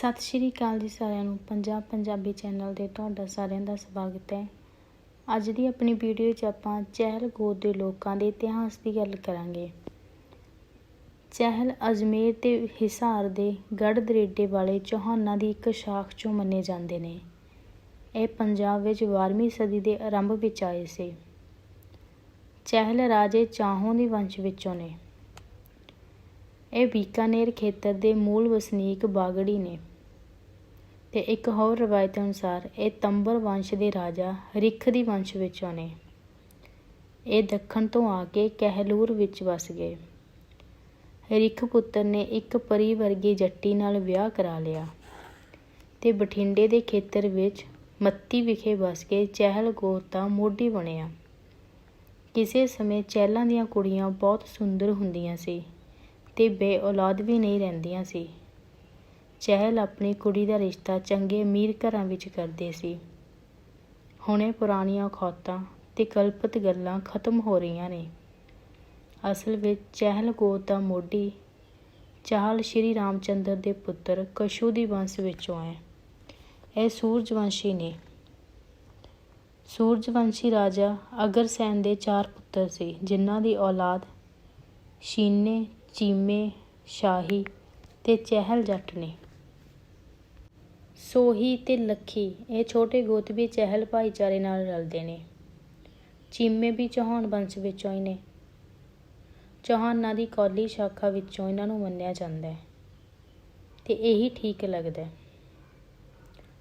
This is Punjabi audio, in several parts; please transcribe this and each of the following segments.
ਸਤਿ ਸ਼੍ਰੀ ਅਕਾਲ ਜੀ ਸਾਰਿਆਂ ਨੂੰ। ਪੰਜਾਬ ਪੰਜਾਬੀ ਚੈਨਲ ਤੇ ਤੁਹਾਡਾ ਸਾਰਿਆਂ ਦਾ ਸਵਾਗਤ ਹੈ। ਅੱਜ ਦੀ ਆਪਣੀ ਵੀਡੀਓ 'ਚ ਆਪਾਂ ਚਹਿਲ ਗੋਦ ਦੇ ਲੋਕਾਂ ਦੇ ਇਤਿਹਾਸ ਦੀ ਗੱਲ ਕਰਾਂਗੇ। ਚਹਿਲ ਅਜਮੇਰ ਤੇ ਹਿਸਾਰ ਦੇ ਗੜ੍ਹ ਦਰੇਡੇ ਵਾਲੇ ਚੌਹਾਨਾਂ ਦੀ ਇੱਕ ਸ਼ਾਖ 'ਚੋਂ ਮੰਨੇ ਜਾਂਦੇ ਨੇ। ਇਹ ਪੰਜਾਬ ਵਿੱਚ 12ਵੀਂ ਸਦੀ ਦੇ ਆਰੰਭ ਵਿੱਚ ਆਏ ਸੀ। ਚਹਿਲ ਰਾਜੇ ਚਾਹੋਂ ਦੇ ਵੰਸ਼ ਵਿੱਚੋਂ ਨੇ। ਇਹ ਬੀਕਾਨੇਰ ਖੇਤਰ ਦੇ ਮੂਲ ਵਸਨੀਕ ਬਾਗੜੀ ਨੇ। ਅਤੇ ਇੱਕ ਹੋਰ ਰਵਾਇਤ ਅਨੁਸਾਰ ਇਹ ਤੰਬਰ ਵੰਸ਼ ਦੇ ਰਾਜਾ ਰਿੱਖ ਦੀ ਵੰਸ਼ ਵਿੱਚੋਂ ਨੇ। ਇਹ ਦੱਖਣ ਤੋਂ ਆ ਕੇ ਕਹਿਲੂਰ ਵਿੱਚ ਵਸ ਗਏ। ਰਿੱਖ ਪੁੱਤਰ ਨੇ ਇੱਕ ਪਰੀ ਵਰਗੀ ਜੱਟੀ ਨਾਲ ਵਿਆਹ ਕਰਾ ਲਿਆ ਤੇ ਬਠਿੰਡੇ ਦੇ ਖੇਤਰ ਵਿੱਚ ਮੱਤੀ ਵਿਖੇ ਵਸ ਕੇ ਚਹਿਲ ਗੋਤ ਦਾ ਮੋਢੀ ਬਣਿਆ। ਕਿਸੇ ਸਮੇਂ ਚਹਿਲਾਂ ਦੀਆਂ ਕੁੜੀਆਂ ਬਹੁਤ ਸੁੰਦਰ ਹੁੰਦੀਆਂ ਸੀ ਤੇ ਬੇ ਔਲਾਦ ਵੀ ਨਹੀਂ ਰਹਿੰਦੀਆਂ ਸੀ। ਚਹਿਲ ਆਪਣੀ ਕੁੜੀ ਦਾ ਰਿਸ਼ਤਾ ਚੰਗੇ ਅਮੀਰ ਘਰਾਂ ਵਿੱਚ ਕਰਦੇ ਸੀ। ਹੁਣੇ ਪੁਰਾਣੀਆਂ ਖੌਤਾਂ ਤੇ ਕਲਪਤ ਗੱਲਾਂ ਖਤਮ ਹੋ ਰਹੀਆਂ ਨੇ। ਅਸਲ ਵਿੱਚ ਚਹਿਲ ਗੋਤ ਦਾ ਮੋਢੀ ਚਾਹਲ ਸ਼੍ਰੀ ਰਾਮਚੰਦਰ ਦੇ ਪੁੱਤਰ ਕਸ਼ੂ ਦੀ ਵੰਸ਼ ਵਿੱਚੋਂ ਹੈ। ਇਹ ਸੂਰਜਵੰਸ਼ੀ ਨੇ। ਸੂਰਜਵੰਸ਼ੀ ਰਾਜਾ ਅਗਰਸੈਨ ਦੇ ਚਾਰ ਪੁੱਤਰ ਸੀ, ਜਿਨ੍ਹਾਂ ਦੀ ਔਲਾਦ ਸ਼ੀਨੇ, ਚੀਮੇ, ਸ਼ਾਹੀ ਤੇ ਚਹਿਲ ਜੱਟ ਨੇ। ਸੋਹੀ ਤੇ ਲੱਖੀ, ਇਹ ਛੋਟੇ ਗੋਤ ਵੀ ਚਹਿਲ ਭਾਈਚਾਰੇ ਨਾਲ ਰਲਦੇ ਨੇ। ਚੀਮੇ ਵੀ ਚੌਹਾਨ ਵੰਸ਼ ਵਿੱਚੋਂ ਹੀ ਨੇ। ਚੌਹਾਨਾਂ ਦੀ ਕੌਲੀ ਸ਼ਾਖਾ ਵਿੱਚੋਂ ਇਹਨਾਂ ਨੂੰ ਮੰਨਿਆ ਜਾਂਦਾ ਹੈ ਤੇ ਇਹੀ ਠੀਕ ਲੱਗਦਾ ਹੈ।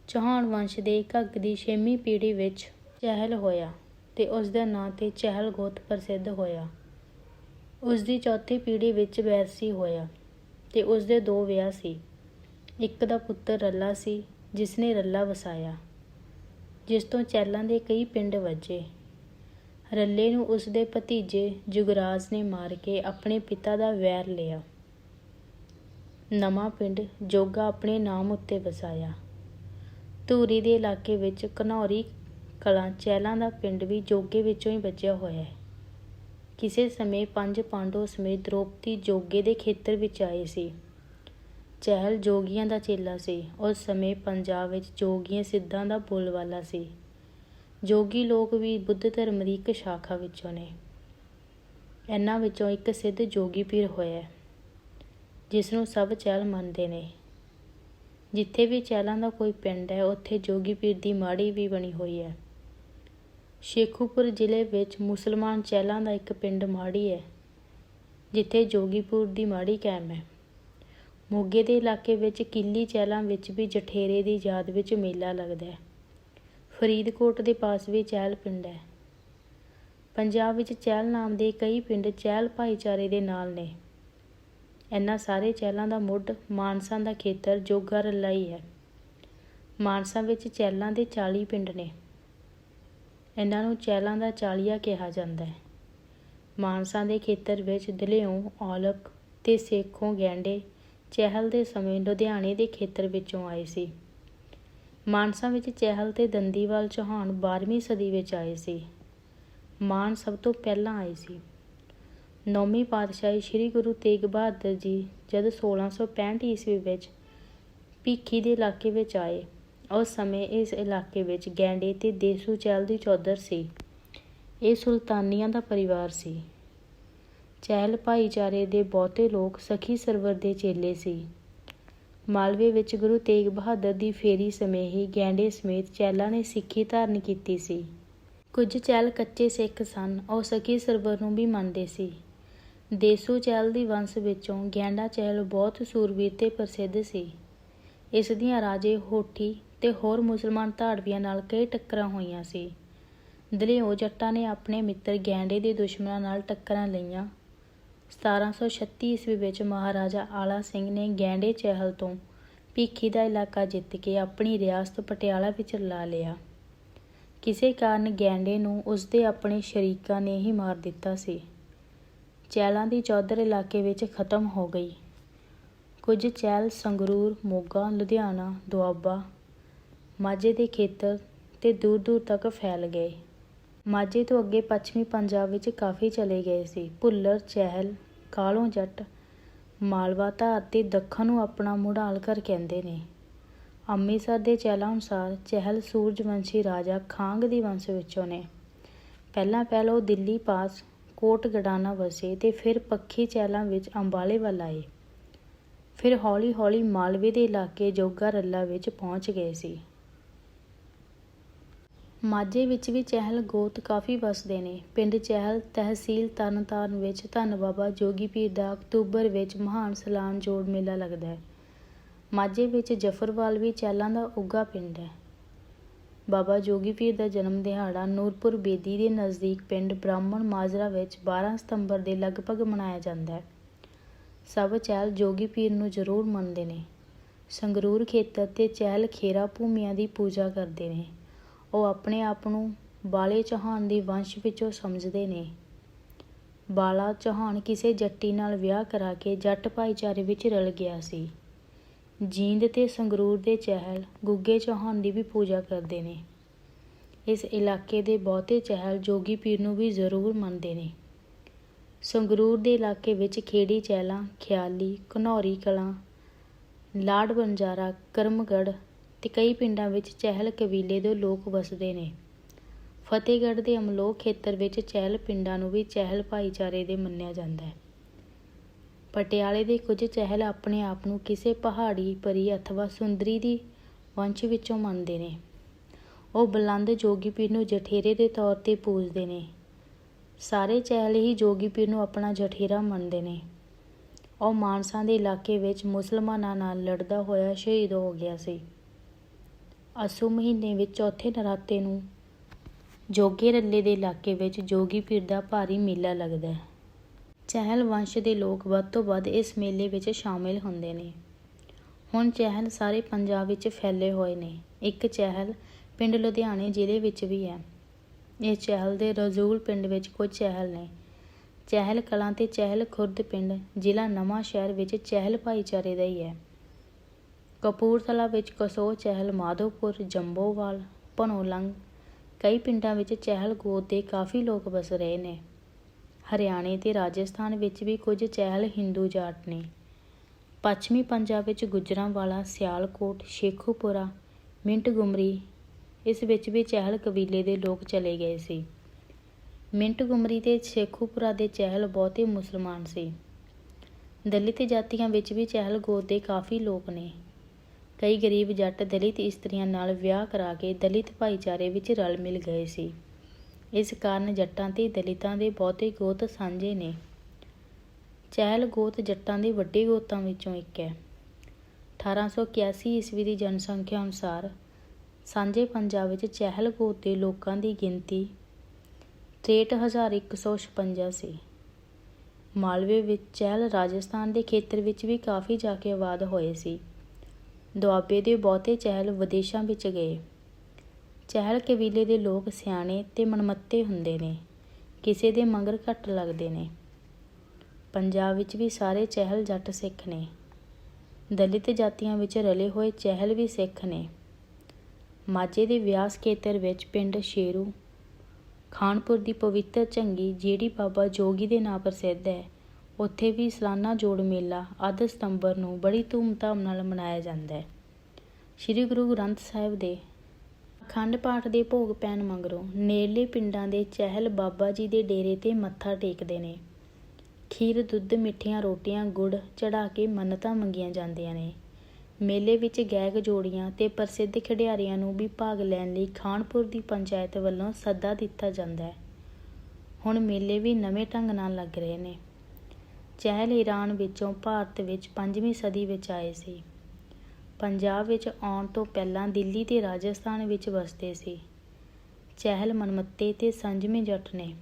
ਚੌਹਾਨ ਵੰਸ਼ ਦੇ ਘੱਗ ਦੀ ਛੇਵੀਂ ਪੀੜ੍ਹੀ ਵਿੱਚ ਚਹਿਲ ਹੋਇਆ ਤੇ ਉਸ ਦਾ ਨਾਂ ਤੇ ਚਹਿਲ ਗੋਤ ਪ੍ਰਸਿੱਧ ਹੋਇਆ। ਉਸ ਦੀ ਚੌਥੀ ਪੀੜ੍ਹੀ ਵਿੱਚ ਬੈਰਸੀ ਹੋਇਆ ਤੇ ਉਸ ਦੇ ਦੋ ਵਿਆਹ ਸੀ। ਇੱਕ ਦਾ ਪੁੱਤਰ ਰੱਲਾ ਸੀ ਜਿਸ ਨੇ ਰੱਲਾ ਵਸਾਇਆ, ਜਿਸ ਤੋਂ ਚੈਲਾਂ ਦੇ ਕਈ ਪਿੰਡ ਵੱਜੇ। ਰੱਲੇ ਨੂੰ ਉਸ ਦੇ ਭਤੀਜੇ ਜੁਗਰਾਜ ਨੇ ਮਾਰ ਕੇ ਆਪਣੇ ਪਿਤਾ ਦਾ ਵੈਰ ਲਿਆ। ਨਵਾਂ ਪਿੰਡ ਜੋਗਾ ਆਪਣੇ ਨਾਮ ਉੱਤੇ ਵਸਾਇਆ। ਧੂਰੀ ਦੇ ਇਲਾਕੇ ਵਿੱਚ ਘਨੌਰੀ ਕਲਾਂ ਚੈਲਾਂ ਦਾ ਪਿੰਡ ਵੀ ਜੋਗੇ ਵਿੱਚੋਂ ਹੀ ਬਚਿਆ ਹੋਇਆ ਹੈ। ਕਿਸੇ ਸਮੇਂ ਪੰਜ ਪਾਂਡੋ ਸਮੇਤ ਦ੍ਰੋਪਦੀ ਜੋਗੇ ਦੇ ਖੇਤਰ ਵਿੱਚ ਆਏ ਸੀ। ਚਹਿਲ ਜੋਗੀਆਂ ਦਾ ਚੇਲਾ ਸੀ। ਉਸ ਸਮੇਂ ਪੰਜਾਬ ਵਿੱਚ ਜੋਗੀਆਂ ਸਿੱਧਾਂ ਦਾ ਬੋਲਵਾਲਾ ਸੀ। ਜੋਗੀ ਲੋਕ ਵੀ ਬੁੱਧ ਧਰਮ ਦੀ ਇੱਕ ਸ਼ਾਖਾ ਵਿੱਚੋਂ ਨੇ। ਇਹਨਾਂ ਵਿੱਚੋਂ ਇੱਕ ਸਿੱਧ ਜੋਗੀ ਪੀਰ ਹੋਇਆ ਜਿਸ ਨੂੰ ਸਭ ਚਹਿਲ ਮੰਨਦੇ ਨੇ। ਜਿੱਥੇ ਵੀ ਚਹਿਲਾਂ ਦਾ ਕੋਈ ਪਿੰਡ ਹੈ, ਉੱਥੇ ਜੋਗੀ ਪੀਰ ਦੀ ਮਾੜੀ ਵੀ ਬਣੀ ਹੋਈ ਹੈ। ਸ਼ੇਖੂਪੁਰ ਜ਼ਿਲ੍ਹੇ ਵਿੱਚ ਮੁਸਲਮਾਨ ਚਹਿਲਾਂ ਦਾ ਇੱਕ ਪਿੰਡ ਮਾੜੀ ਹੈ, ਜਿੱਥੇ ਜੋਗੀਪੁਰ ਦੀ ਮਾੜੀ ਕਾਇਮ ਹੈ। ਮੋਗੇ ਦੇ ਇਲਾਕੇ ਵਿੱਚ ਕਿੱਲੀ ਚਹਿਲਾਂ ਵਿੱਚ ਵੀ ਜਠੇਰੇ ਦੀ ਯਾਦ ਵਿੱਚ ਮੇਲਾ ਲੱਗਦਾ ਹੈ। ਫਰੀਦਕੋਟ ਦੇ ਪਾਸ ਵੀ ਚਹਿਲ ਪਿੰਡ ਹੈ। ਪੰਜਾਬ ਵਿੱਚ ਚਹਿਲ ਨਾਮ ਦੇ ਕਈ ਪਿੰਡ ਚਹਿਲ ਭਾਈਚਾਰੇ ਦੇ ਨਾਲ ਨੇ। ਇਹਨਾਂ ਸਾਰੇ ਚਹਿਲਾਂ ਦਾ ਮੁੱਢ ਮਾਨਸਾ ਦਾ ਖੇਤਰ ਜੋਗਾ ਰੱਲਾਈ ਹੈ। ਮਾਨਸਾ ਵਿੱਚ ਚਹਿਲਾਂ ਦੇ 40 ਪਿੰਡ ਨੇ। ਇਹਨਾਂ ਨੂੰ ਚਹਿਲਾਂ ਦਾ ਚਾਲੀਆ ਕਿਹਾ ਜਾਂਦਾ ਹੈ। ਮਾਨਸਾ ਦੇ ਖੇਤਰ ਵਿੱਚ ਦਲਿਓ, ਔਲਖ ਤੇ ਸੇਖੋਂ, ਗੈਂਡੇ ਚਹਿਲ ਦੇ ਸਮੇਂ ਲੁਧਿਆਣੇ ਦੇ ਖੇਤਰ ਵਿੱਚੋਂ ਆਏ ਸੀ। ਮਾਨਸਾ ਵਿੱਚ ਚਹਿਲ ਤੇ ਦੰਦੀਵਾਲ ਚੌਹਾਨ 12ਵੀਂ ਸਦੀ ਵਿੱਚ ਆਏ ਸੀ। ਮਾਨ ਸਭ ਤੋਂ ਪਹਿਲਾਂ ਆਏ ਸੀ। ਨੌਵੀਂ ਪਾਤਸ਼ਾਹੀ ਸ੍ਰੀ ਗੁਰੂ ਤੇਗ ਬਹਾਦਰ ਜੀ ਜਦ 1665 ਈਸਵੀ ਵਿੱਚ ਭੀਖੀ ਦੇ ਇਲਾਕੇ ਵਿੱਚ ਆਏ। ਉਸ ਸਮੇਂ ਇਸ ਇਲਾਕੇ ਵਿੱਚ ਗੈਂਡੇ ਤੇ ਦੇਸੂ ਚਹਿਲ ਦੀ ਚੌਧਰ ਸੀ। ਇਹ ਸੁਲਤਾਨੀਆਂ ਦਾ ਪਰਿਵਾਰ ਸੀ। ਚਹਿਲ ਭਾਈਚਾਰੇ ਦੇ ਬਹੁਤੇ ਲੋਕ ਸਖੀ ਸਰਵਰ ਦੇ ਚੇਲੇ ਸੀ। ਮਾਲਵੇ ਵਿੱਚ ਗੁਰੂ ਤੇਗ ਬਹਾਦਰ ਦੀ ਫੇਰੀ ਸਮੇਂ ਹੀ ਗੈਂਡੇ ਸਮੇਤ ਚਹਿਲਾਂ ਨੇ ਸਿੱਖੀ ਧਾਰਨ ਕੀਤੀ ਸੀ। ਕੁਝ ਚਹਿਲ ਕੱਚੇ ਸਿੱਖ ਸਨ, ਉਹ ਸਖੀ ਸਰਵਰ ਨੂੰ ਵੀ ਮੰਨਦੇ ਸੀ। ਦੇਸੂ ਚਹਿਲ ਦੀ ਵੰਸ਼ ਵਿੱਚੋਂ ਗੈਂਡਾ ਚਹਿਲ ਬਹੁਤ ਸੂਰਬੀਰ ਤੇ ਪ੍ਰਸਿੱਧ ਸੀ। ਇਸ ਦੀਆਂ ਰਾਜੇ ਹੋਠੀ ਤੇ ਹੋਰ ਮੁਸਲਮਾਨ ਧਾੜਵੀਆਂ ਨਾਲ ਕਈ ਟੱਕਰਾਂ ਹੋਈਆਂ ਸੀ। ਦਲਿਓ ਜੱਟਾਂ ਨੇ ਆਪਣੇ ਮਿੱਤਰ ਗੈਂਡੇ ਦੇ ਦੁਸ਼ਮਣਾਂ ਨਾਲ ਟੱਕਰਾਂ ਲਈਆਂ। 1736 ਈਸਵੀ ਵਿੱਚ ਮਹਾਰਾਜਾ ਆਲਾ ਸਿੰਘ ਨੇ ਗੈਂਡੇ ਚਹਿਲ ਤੋਂ ਭੀਖੀ ਦਾ ਇਲਾਕਾ ਜਿੱਤ ਕੇ ਆਪਣੀ ਰਿਆਸਤ ਪਟਿਆਲਾ ਵਿੱਚ ਲਾ ਲਿਆ। ਕਿਸੇ ਕਾਰਨ ਗੈਂਡੇ ਨੂੰ ਉਸਦੇ ਆਪਣੇ ਸ਼ਰੀਕਾਂ ਨੇ ਹੀ ਮਾਰ ਦਿੱਤਾ ਸੀ। ਚਹਿਲਾਂ ਦੀ ਚੌਧਰ ਇਲਾਕੇ ਵਿੱਚ ਖਤਮ ਹੋ ਗਈ। ਕੁਝ ਚਹਿਲ, ਸੰਗਰੂਰ, ਮੋਗਾ, ਲੁਧਿਆਣਾ, ਦੁਆਬਾ, ਮਾਝੇ ਦੇ ਖੇਤਰ ਤੇ ਦੂਰ ਦੂਰ ਤੱਕ ਫੈਲ ਗਏ। ਮਾਝੇ ਤੋਂ ਅੱਗੇ ਪੱਛਮੀ ਪੰਜਾਬ ਵਿੱਚ ਕਾਫੀ ਚਲੇ ਗਏ ਸੀ। ਭੁੱਲਰ, ਚਹਿਲ, ਕਾਲੋਂ ਜੱਟ, ਮਾਲਵਾ ਧਾਰ ਤੇ ਦੱਖਣ ਨੂੰ ਆਪਣਾ ਮੁਢਾਲ ਘਰ ਕਹਿੰਦੇ ਨੇ। ਅੰਮ੍ਰਿਤਸਰ ਦੇ ਚਹਿਲਾਂ ਅਨੁਸਾਰ ਚਹਿਲ ਸੂਰਜਵੰਸ਼ੀ ਰਾਜਾ ਖਾਂਗ ਦੀ ਵੰਸ਼ ਵਿੱਚੋਂ ਨੇ। ਪਹਿਲਾਂ ਪਹਿਲ ਉਹ ਦਿੱਲੀ ਪਾਸ ਕੋਟ ਕੋਟਗਡਾਨਾ ਵਸੇ ਤੇ ਫਿਰ ਪੱਖੀ ਚਹਿਲਾਂ ਵਿੱਚ ਅੰਬਾਲੇ ਵੱਲ ਆਏ। ਫਿਰ ਹੌਲੀ ਹੌਲੀ ਮਾਲਵੇ ਦੇ ਇਲਾਕੇ ਜੋਗਾ ਰੱਲਾ ਵਿੱਚ ਪਹੁੰਚ ਗਏ ਸੀ। ਮਾਝੇ ਵਿੱਚ ਵੀ ਚਹਿਲ ਗੋਤ ਕਾਫੀ ਵਸਦੇ ਨੇ। ਪਿੰਡ ਚਹਿਲ ਤਹਿਸੀਲ ਤਰਨਤਾਰਨ ਵਿੱਚ ਧੰਨ ਬਾਬਾ ਜੋਗੀ ਪੀਰ ਦਾ ਅਕਤੂਬਰ ਵਿੱਚ ਮਹਾਨ ਸਲਾਨ ਜੋੜ ਮੇਲਾ ਲੱਗਦਾ ਹੈ। ਮਾਝੇ ਵਿੱਚ ਜਫਰਵਾਲ ਵੀ ਚਹਿਲਾਂ ਦਾ ਉੱਗਾ ਪਿੰਡ ਹੈ। ਬਾਬਾ ਜੋਗੀ ਪੀਰ ਦਾ ਜਨਮ ਦਿਹਾੜਾ ਨੂਰਪੁਰ ਬੇਦੀ ਦੇ ਨਜ਼ਦੀਕ ਪਿੰਡ ਬ੍ਰਾਹਮਣ ਮਾਜਰਾ ਵਿੱਚ 12 ਸਤੰਬਰ ਦੇ ਲਗਭਗ ਮਨਾਇਆ ਜਾਂਦਾ ਹੈ। ਸਭ ਚਹਿਲ ਜੋਗੀ ਪੀਰ ਨੂੰ ਜ਼ਰੂਰ ਮੰਨਦੇ ਨੇ। ਸੰਗਰੂਰ ਖੇਤਰ ਤੇ ਚਹਿਲ ਖੇਰਾ ਭੂਮੀਆਂ ਦੀ ਪੂਜਾ ਕਰਦੇ ਨੇ। ਉਹ ਆਪਣੇ ਆਪ ਨੂੰ ਬਾਲੇ ਚੌਹਾਨ ਦੇ ਵੰਸ਼ ਵਿੱਚੋਂ ਸਮਝਦੇ ਨੇ। ਬਾਲਾ ਚੌਹਾਨ ਕਿਸੇ ਜੱਟੀ ਨਾਲ ਵਿਆਹ ਕਰਾ ਕੇ ਜੱਟ ਭਾਈਚਾਰੇ ਵਿੱਚ ਰਲ ਗਿਆ ਸੀ। ਜੀਂਦ ਤੇ ਸੰਗਰੂਰ ਦੇ ਚਹਿਲ ਗੁੱਗੇ ਚੌਹਾਨ ਦੀ ਵੀ ਪੂਜਾ ਕਰਦੇ ਨੇ। ਇਸ ਇਲਾਕੇ ਦੇ ਬਹੁਤੇ ਚਹਿਲ ਜੋਗੀ ਪੀਰ ਨੂੰ ਵੀ ਜ਼ਰੂਰ ਮੰਨਦੇ ਨੇ। ਸੰਗਰੂਰ ਦੇ ਇਲਾਕੇ ਵਿੱਚ ਖੇੜੀ ਚਹਿਲਾਂ, ਖਿਆਲੀ, ਘਨੌਰੀ ਕਲਾਂ, ਲਾੜ ਬੰਜਾਰਾ ਕਰਮਗੜ੍ਹ ਤੇ ਕਈ ਪਿੰਡਾਂ ਵਿੱਚ ਚਹਿਲ ਕਬੀਲੇ ਦੇ ਲੋਕ ਵਸਦੇ ਨੇ। ਫਤਿਹਗੜ੍ਹ ਦੇ ਅਮਲੋਹ ਖੇਤਰ ਵਿੱਚ ਚਹਿਲ ਪਿੰਡਾਂ ਨੂੰ ਵੀ ਚਹਿਲ ਭਾਈਚਾਰੇ ਦੇ ਮੰਨਿਆ ਜਾਂਦਾ ਹੈ। ਪਟਿਆਲੇ ਦੇ ਕੁਝ ਚਹਿਲ ਆਪਣੇ ਆਪ ਨੂੰ ਕਿਸੇ ਪਹਾੜੀ, ਪਰੀ ਅਥਵਾ ਸੁੰਦਰੀ ਦੀ ਵੰਸ਼ ਵਿੱਚੋਂ ਮੰਨਦੇ ਨੇ। ਉਹ ਬੁਲੰਦ ਜੋਗੀ ਪੀਰ ਨੂੰ ਜਠੇਰੇ ਦੇ ਤੌਰ ਤੇ ਪੂਜਦੇ ਨੇ। ਸਾਰੇ ਚਹਿਲ ਹੀ ਜੋਗੀ ਪੀਰ ਨੂੰ ਆਪਣਾ ਜਠੇਰਾ ਮੰਨਦੇ ਨੇ। ਉਹ ਮਾਨਸਾ ਦੇ ਇਲਾਕੇ ਵਿੱਚ ਮੁਸਲਮਾਨਾਂ ਨਾਲ ਲੜਦਾ ਹੋਇਆ ਸ਼ਹੀਦ ਹੋ ਗਿਆ ਸੀ। ਅਸੂ ਮਹੀਨੇ ਵਿੱਚ ਚੌਥੇ ਨਰਾਤੇ ਨੂੰ ਜੋਗੇ ਰੱਲੇ ਦੇ ਇਲਾਕੇ ਵਿੱਚ ਜੋਗੀ ਪੀਰ ਦਾ ਭਾਰੀ ਮੇਲਾ ਲੱਗਦਾ ਹੈ। ਚਹਿਲ ਵੰਸ਼ ਦੇ ਲੋਕ ਵੱਧ ਤੋਂ ਵੱਧ ਇਸ ਮੇਲੇ ਵਿੱਚ ਸ਼ਾਮਿਲ ਹੁੰਦੇ ਨੇ। ਹੁਣ ਚਹਿਲ ਸਾਰੇ ਪੰਜਾਬ ਵਿੱਚ ਫੈਲੇ ਹੋਏ ਨੇ। ਇੱਕ ਚਹਿਲ ਪਿੰਡ ਲੁਧਿਆਣੇ ਜ਼ਿਲ੍ਹੇ ਵਿੱਚ ਵੀ ਹੈ। ਇਹ ਚਹਿਲ ਦੇ ਰਜ਼ੂਲ ਪਿੰਡ ਵਿੱਚ ਕੁਝ ਚਹਿਲ ਨੇ। ਚਹਿਲ ਕਲਾਂ ਤੇ ਚਹਿਲ ਖੁਰਦ ਪਿੰਡ ਜ਼ਿਲ੍ਹਾ ਨਵਾਂ ਸ਼ਹਿਰ ਵਿੱਚ ਚਹਿਲ ਭਾਈਚਾਰੇ ਦਾ ਹੀ ਹੈ। ਕਪੂਰਥਲਾ ਵਿੱਚ ਕਸੋ, ਚਹਿਲ, ਮਾਧੋਪੁਰ, ਜੰਬੋਵਾਲ, ਭਨੋਲੰਗ ਕਈ ਪਿੰਡਾਂ ਵਿੱਚ ਚਹਿਲ ਗੋਤ ਦੇ ਕਾਫੀ ਲੋਕ ਵਸ ਰਹੇ ਨੇ। ਹਰਿਆਣੇ ਤੇ ਰਾਜਸਥਾਨ ਵਿੱਚ ਵੀ ਕੁਝ ਚਹਿਲ ਹਿੰਦੂ ਜਾਟ ਨੇ। ਪੱਛਮੀ ਪੰਜਾਬ ਵਿੱਚ ਗੁਜਰਾਂਵਾਲਾ, ਸਿਆਲਕੋਟ, ਸ਼ੇਖੂਪੁਰਾ ਮਿੰਟ ਗੁਮਰੀ ਇਸ ਵਿੱਚ ਵੀ ਚਹਿਲ ਕਬੀਲੇ ਦੇ ਲੋਕ ਚਲੇ ਗਏ ਸੀ। ਮਿੰਟ ਗੁਮਰੀ ਤੇ ਸ਼ੇਖੂਪੁਰਾ ਦੇ ਚਹਿਲ ਬਹੁਤੇ ਮੁਸਲਮਾਨ ਸੀ। ਦਲਿਤ ਜਾਤੀਆਂ ਵਿੱਚ ਵੀ ਚਹਿਲ ਗੋਤ ਦੇ ਕਾਫੀ ਲੋਕ ਨੇ। ਕਈ ਗਰੀਬ ਜੱਟ ਦਲਿਤ ਇਸਤਰੀਆਂ ਨਾਲ ਵਿਆਹ ਕਰਾ ਕੇ ਦਲਿਤ ਭਾਈਚਾਰੇ ਵਿੱਚ ਰਲ ਮਿਲ ਗਏ ਸੀ। ਇਸ ਕਾਰਨ ਜੱਟਾਂ ਤੇ ਦਲਿਤਾਂ ਦੇ ਬਹੁਤੇ ਗੋਤ ਸਾਂਝੇ ਨੇ। ਚਹਿਲ ਗੋਤ ਜੱਟਾਂ ਦੇ ਵੱਡੇ ਗੋਤਾਂ ਵਿੱਚੋਂ ਇੱਕ ਹੈ। 1881 ਈਸਵੀ ਦੀ ਜਨਸੰਖਿਆ ਅਨੁਸਾਰ ਸਾਂਝੇ ਪੰਜਾਬ ਵਿੱਚ ਚਹਿਲ ਗੋਤ ਦੇ ਲੋਕਾਂ ਦੀ ਗਿਣਤੀ 63156 ਸੀ। ਮਾਲਵੇ ਵਿੱਚ ਚਹਿਲ ਰਾਜਸਥਾਨ ਦੇ ਖੇਤਰ ਵਿੱਚ ਵੀ ਕਾਫੀ ਜਾ ਕੇ ਆਬਾਦ ਹੋਏ ਸੀ। ਦੁਆਬੇ ਦੇ ਬਹੁਤੇ ਚਹਿਲ ਵਿਦੇਸ਼ਾਂ ਵਿੱਚ ਗਏ। ਚਹਿਲ ਕਬੀਲੇ ਦੇ ਲੋਕ ਸਿਆਣੇ ਤੇ ਮਨਮੱਤੇ ਹੁੰਦੇ ਨੇ, ਕਿਸੇ ਦੇ ਮਗਰ ਘੱਟ ਲੱਗਦੇ ਨੇ। ਪੰਜਾਬ ਵਿੱਚ ਵੀ ਸਾਰੇ ਚਹਿਲ ਜੱਟ ਸਿੱਖ ਨੇ। ਦਲਿਤ ਜਾਤੀਆਂ ਵਿੱਚ ਰਲੇ ਹੋਏ ਚਹਿਲ ਵੀ ਸਿੱਖ ਨੇ। ਮਾਝੇ ਦੇ ਵਿਆਸ ਖੇਤਰ ਵਿੱਚ ਪਿੰਡ ਸ਼ੇਰੂ, ਖਾਨਪੁਰ ਦੀ ਪਵਿੱਤਰ ਝੰਗੀ ਜਿਹੜੀ ਬਾਬਾ ਜੋਗੀ ਦੇ ਨਾਂ ਪ੍ਰਸਿੱਧ ਹੈ ਉੱਥੇ ਵੀ ਸਾਲਾਨਾ ਜੋੜ ਮੇਲਾ ਅੱਧ ਸਤੰਬਰ ਨੂੰ ਬੜੀ ਧੂਮਧਾਮ ਨਾਲ ਮਨਾਇਆ ਜਾਂਦਾ ਹੈ। ਸ੍ਰੀ ਗੁਰੂ ਗ੍ਰੰਥ ਸਾਹਿਬ ਦੇ ਅਖੰਡ ਪਾਠ ਦੇ ਭੋਗ ਪੈਣ ਮਗਰੋਂ ਨੇੜਲੇ ਪਿੰਡਾਂ ਦੇ ਚਹਿਲ ਬਾਬਾ ਜੀ ਦੇ ਡੇਰੇ ਤੇ ਮੱਥਾ ਟੇਕਦੇ ਨੇ। ਖੀਰ, ਦੁੱਧ, ਮਿੱਠੀਆਂ ਰੋਟੀਆਂ, ਗੁੜ ਚੜਾ ਕੇ ਮੰਨਤਾਂ ਮੰਗੀਆਂ ਜਾਂਦੀਆਂ ਨੇ। ਮੇਲੇ ਵਿੱਚ ਗਾਇਕ ਜੋੜੀਆਂ ਤੇ ਪ੍ਰਸਿੱਧ ਖਿਡਾਰੀਆਂ ਨੂੰ ਵੀ ਭਾਗ ਲੈਣ ਲਈ ਖਾਨਪੁਰ ਦੀ ਪੰਚਾਇਤ ਵੱਲੋਂ ਸੱਦਾ ਦਿੱਤਾ ਜਾਂਦਾ ਹੈ। ਹੁਣ ਮੇਲੇ ਵੀ ਨਵੇਂ ਢੰਗ ਨਾਲ ਲੱਗ ਰਹੇ ਨੇ। ਚਹਿਲ ਈਰਾਨ ਵਿੱਚੋਂ ਭਾਰਤ ਵਿੱਚ 5ਵੀਂ ਸਦੀ ਵਿੱਚ ਆਏ ਸੀ। ਪੰਜਾਬ ਵਿੱਚ ਆਉਣ ਤੋਂ ਪਹਿਲਾਂ ਦਿੱਲੀ ਤੇ ਰਾਜਸਥਾਨ ਵਿੱਚ ਵਸਦੇ ਸੀ। ਚਹਿਲ ਮਨਮੱਤੇ ਤੇ ਸੰਜਮੇ ਜੱਟ ਨੇ।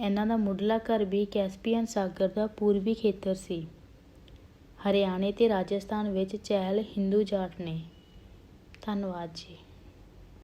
ਇਹਨਾਂ ਦਾ ਮੁੱਢਲਾ ਘਰ ਵੀ ਕੈਸਪੀਅਨ ਸਾਗਰ ਦਾ ਪੂਰਬੀ ਖੇਤਰ ਸੀ। ਹਰਿਆਣੇ ਤੇ ਰਾਜਸਥਾਨ ਵਿੱਚ ਚਹਿਲ ਹਿੰਦੂ ਜਾਟ ਨੇ। ਧੰਨਵਾਦ ਜੀ।